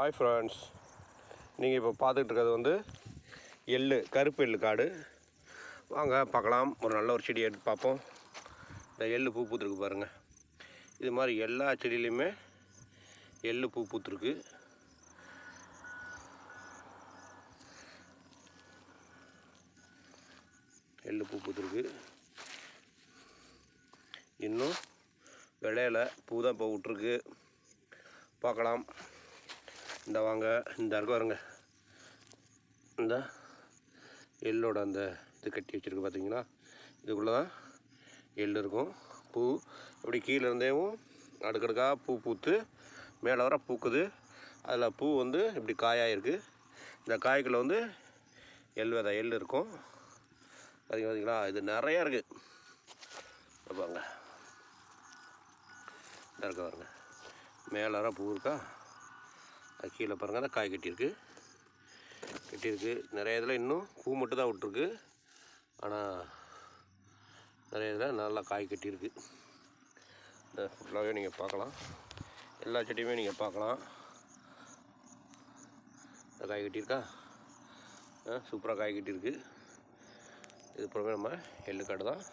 Hi friends நீங்கள் இப்போ பார்த்துக்கிட்டு இருக்கிறது வந்து எள்ளு கருப்பு எள்ளு காடு. வாங்க பார்க்கலாம். ஒரு நல்ல ஒரு செடி எடுத்து பார்ப்போம். இந்த எள்ளு பூ பூத்துருக்கு பாருங்கள் இது மாதிரி எல்லா செடியிலையுமே எள்ளு பூ பூத்துருக்கு. எள்ளு பூ பூத்துருக்கு. இன்னும் விளையல. பூ தான் இப்போ விட்ருக்கு பார்க்கலாம். இந்த வாங்க இந்த இருக்கு வருங்க இந்த எள்ளோட அந்த இது கட்டி வச்சுருக்கு பார்த்தீங்கன்னா இதுக்குள்ளே தான் எள் இருக்கும். பூ இப்படி கீழே இருந்தேவும் அடுக்கடுக்காக பூ பூத்து மேலே வர பூக்குது. அதில் பூ வந்து இப்படி காயாயிருக்கு. இந்த காய்க்குள்ள வந்து எள் விதை எள் இருக்கும். பார்த்தீங்க பார்த்தீங்களா இது நிறையா இருக்குது பாருங்க. இந்த இருக்க பாருங்க. மேலே வர பூ இருக்கா? அது கீழே பாருங்கள் அந்த காய் கட்டியிருக்கு. கட்டியிருக்கு. நிறைய இதில் இன்னும் பூ மட்டும் தான் விட்ருக்கு ஆனால் நிறைய இதில் நல்லா காய் கட்டியிருக்கு. இந்த ஃபுல்லாகவே நீங்கள் பார்க்கலாம். எல்லா செடியுமே நீங்கள் பார்க்கலாம். இந்த காய் கட்டியிருக்கா? சூப்பராக காய் கட்டியிருக்கு. இது போலவே நம்ம எள்ளுக்காடு தான்.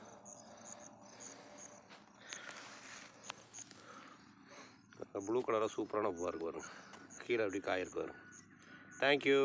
ப்ளூ கலராக சூப்பரான பூவாக இருக்கு பாருங்கள் கீழே அப்படி காயிருக்கு வரும் தேங்க்யூ